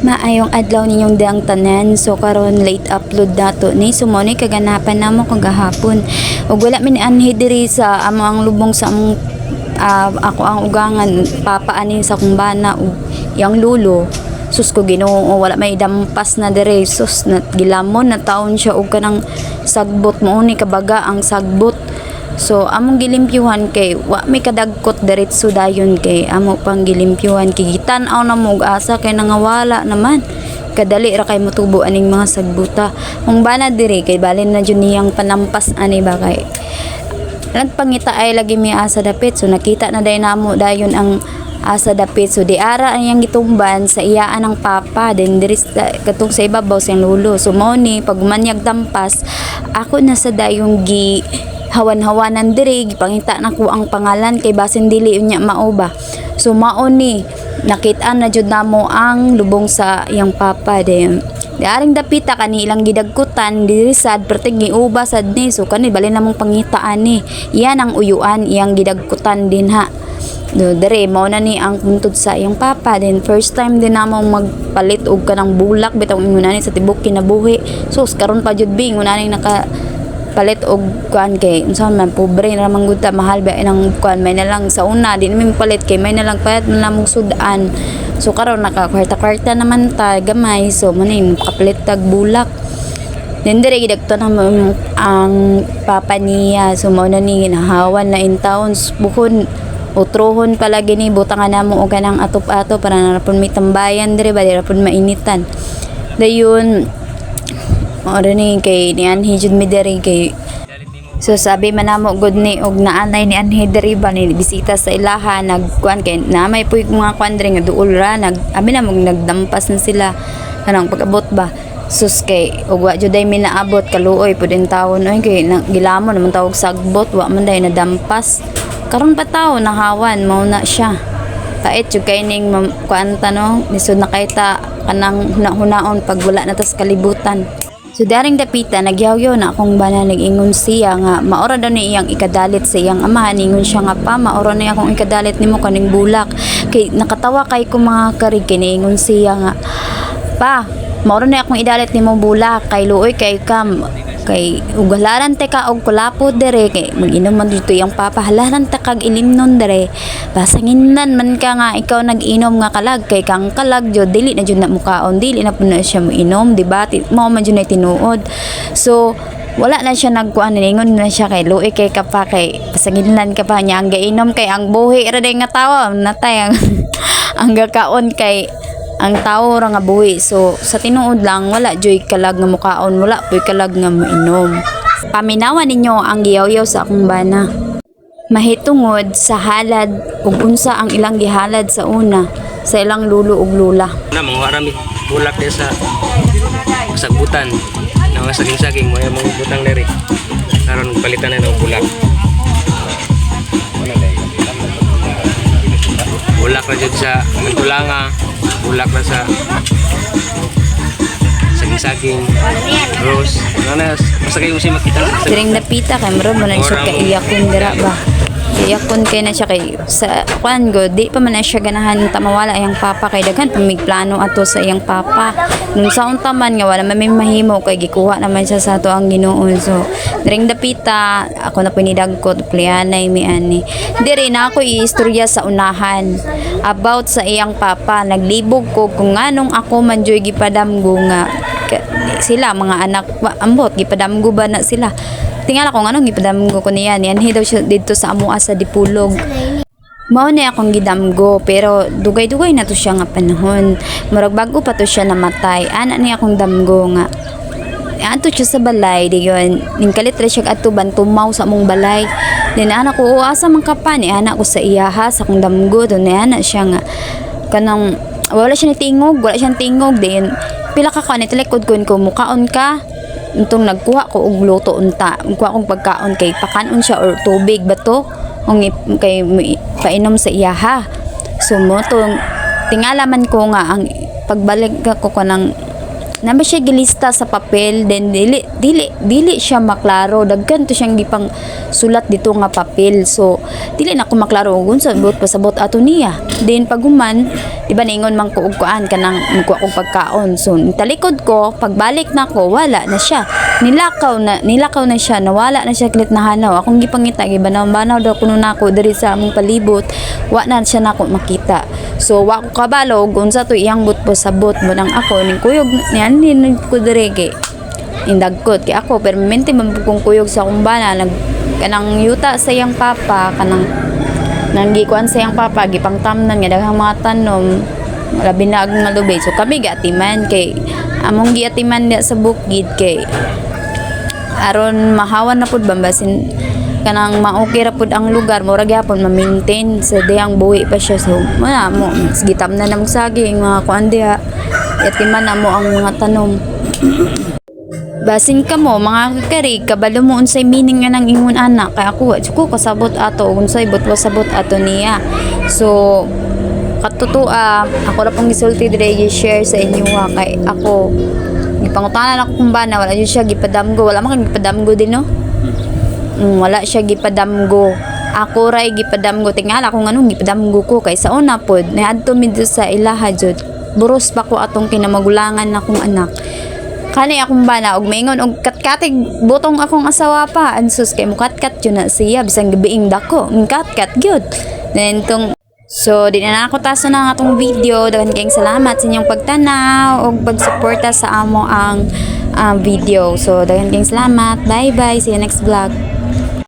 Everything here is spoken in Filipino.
Maayong adlaw ninyong daang tanan. So karon late upload nato ni. So mo ni kaganapan namo kagahapon ug wala min anhi diri sa amo ang lubong sa among ah, ako ang ugangan. Papa ani sa kong bana ug yang lulo. Sus ko Ginoo wala may dampas na diri. Sus na gilamon na taon siya. Og kanang sagbot mo ni kabaga ang sagbot So among gilimpyuhan kay wa may kadagkot diretso dayon kay amo pang gilimpyuhan. Kay gitan-aw na mo asa kay nangawala naman. Kadali ra kay motubo aning mga sagbuta. Kung bana diri kay balin na jud niyang panampas ani ba kay? Nagpangita ay lagi mi asa dapit. So nakita na day namo dayon ang asa dapit. So di ara ang gitumban sa iyaan ng papa. Then diri katong sa ibabaw sa lulo. So mao ni pag manyag tampas ako na sa dayong gi hawan-hawanan diri gipangita nako ang pangalan kay basin dili unya mao ba so mao ni nakita na jud namo ang lubong sa iyang papa then Di aring dapita kani ilang gidagkutan diri sad pertig giuba sad ni so kani bali namong pangitaan ni. Iyan ang uyuan iyang gidagkutan din ha. Do dere mao na ni ang puntod sa iyang papa then first time din namong magpalit og kanang bulak bitaw ingon ni sa tibok kinabuhi. So karon pa jud bing una naka palit og kuan kay unsa man pobre na man gud mahal ba inang kuan may na lang sa una di namin palit kay may na lang palit na lang mong sudan. So karon naka kwarta kwarta naman ta gamay so mo ni kapalit tag bulak. Then dire gidagto na ang papa niya so mao na ni ginahawan na in towns bukod utrohon pala gini butangan namo og kanang atop-atop para narapon may tambayan dire ba dire rapon mainitan. Dayon mao ni kay ni Anhi jud mi diri kay So sabi man namo good ni og naanay ni Anhi diri ba ni bisita sa ilaha nagkuan kay namay puy mga kuan diri nga duol ra nag abi na mong nagdampas na sila kanang pag-abot ba? Sus kay ug wa jud ay minaabot kaluoy pudin tawon oy kay na, gilamon naman tawag sagbot wa man day nadampas. Karon pa tawo nahawan mao na siya. Pait yung kay ning kuan tanong lisod na kay ta kanang huna-hunaon pag wala na tas kalibutan. So daring dapita nagyawyaw na akong bana nag-ingon siya nga maora daw ni iyang ikadalit sa iyang ama. Ningon siya nga pa maora ni akong ikadalit nimo kaning bulak. Kay nakatawa kay ko mga karig kiniingon siya nga pa maora ni akong idalit nimo bulak. Kay luoy kay kam kay ugalaran te ka og kulapod dere kay mag-inom man dito yung papa halaran ta kag ilimnon dere. Basanginan man ka nga ikaw nag-inom nga kalag kay kang kalag jud dili na jud na mukaon dili na pud na siya moinom di ba? Mao man jud na tinuod. So wala na siya nagkuan ningon na siya kay luoy kay ka pa kay pasangilan ka pa niya ang gainom kay ang buhi ra nga tawo natay ang ang gakaon kay ang tao ra nga buhi. So sa tinuod lang wala joy kalag nga mukaon wala poy kalag nga moinom paminawan ninyo ang giyaw sa akong bana. Mahitungod sa halad ug unsa ang ilang gihalad sa una sa ilang lulo ug lula. Na mga marami bulak din sa sagbutan na mga saging-saging mga mga butang dere karon palitan na ng bulak bulak na jud sa tulanga. Bulak na sa saging-saging rose. Ano na basta kayo si makita. Diring napita kay maro mo na siya kay iyakon dira ba. Iyakon kay na siya kay sa kwan go di pa man siya ganahan tamawala iyang papa kay daghan pa may plano ato sa iyang papa. Nung sa unta man nga wala man may mahimo kay gikuha naman siya sa ato ang Ginoo. So diring napita ako na pinidagkot plianay mi ani. Diri na ako iistorya sa unahan about sa iyang papa. Naglibog ko kung nganong ako man joy gipadamgo nga sila mga anak ambot gipadamgo ba na sila tingala ko anong gipadamgo ko niya. Niyan daw siya dito sa amua sa dipulog mao ni akong gidamgo pero dugay-dugay na to siya nga panahon. Murag bago pa to siya namatay. Ana ni akong damgo nga. Ato siya sa balay di yun. Ning kalit ra siya ato bantumaw sa among balay. Din anak ko asa man ka pa? Ni anak ko sa iyaha sa akong damgo. Do ni anak siya nga. Kanang wala siya ni tingog wala siya tingog din pila ka kanit likod kun ko mukaon ka Untong nagkuha ko og luto unta. Kuha kong pagkaon kay pakanon siya or tubig ba to? Kung i- kay painom sa iyaha so mo tong tingala man ko nga ang pagbalik ko ko ng Naba siya gilista sa papel then dili dili dili siya maklaro. Dagkan to siyang gipang sulat dito nga papel. So dili na ko maklaro ug unsa buot pasabot ato niya. Then paguman di ba ningon man ko og kuan kanang magkuha kog pagkaon. So talikod ko pagbalik na ko wala na siya. Nilakaw na nilakaw na siya nawala na siya kilit na hanaw. Akong gipangita gibanaw banaw daw kuno nako diri sa among palibot. Wa na siya nako makita so wa ko kabalo unsa to iyang but po sabot mo nang ako ning kuyog niyan din ko kay indagkot kay ako. Permanente man kong kuyog sa akong bana nag kanang yuta sa iyang papa kanang nang gikuan sa iyang papa gipang tamnan nga daghang mga tanom labi na nga lubay so kami giatiman kay among giatiman niya sa bukid kay aron mahawan na pud bambasin kanang maokay ra pud ang lugar mura gyapon ma-maintain. Sa diyang buhi pa siya. So wala mo. Gitam na namog saging mga kuan diha. Yatiman na mo ang mga tanom. Basin ka mo, mga kakari, kabalo mo unsay meaning nga ng ingon anak. Kaya ako, ko kasabot ato, unsay butwa sabot ato niya. So, katutua, ako na pong gisulti dire share sa inyo ha, kay ako, gipangutanan ako kung na, wala yun siya gipadamgo, wala man kang gipadamgo din no? Mm, wala siya gipadamgo. Ako ray gipadamgo, tingala kung anong gipadamgo ko, kay una pod, niadto mi sa ilaha jud. Buros pa ko atong kinamagulangan na kong anak kani akong bana og maingon og katkatig butong akong asawa pa ansus kay mukatkat yun na siya bisang gabiing dako ng katkat gyud then tong So, di na ako taso na ang atong video. Dagan kayong salamat sa inyong pagtanaw o pagsuporta sa amo ang ah, video. So, dagan kayong salamat. Bye-bye. See you next vlog.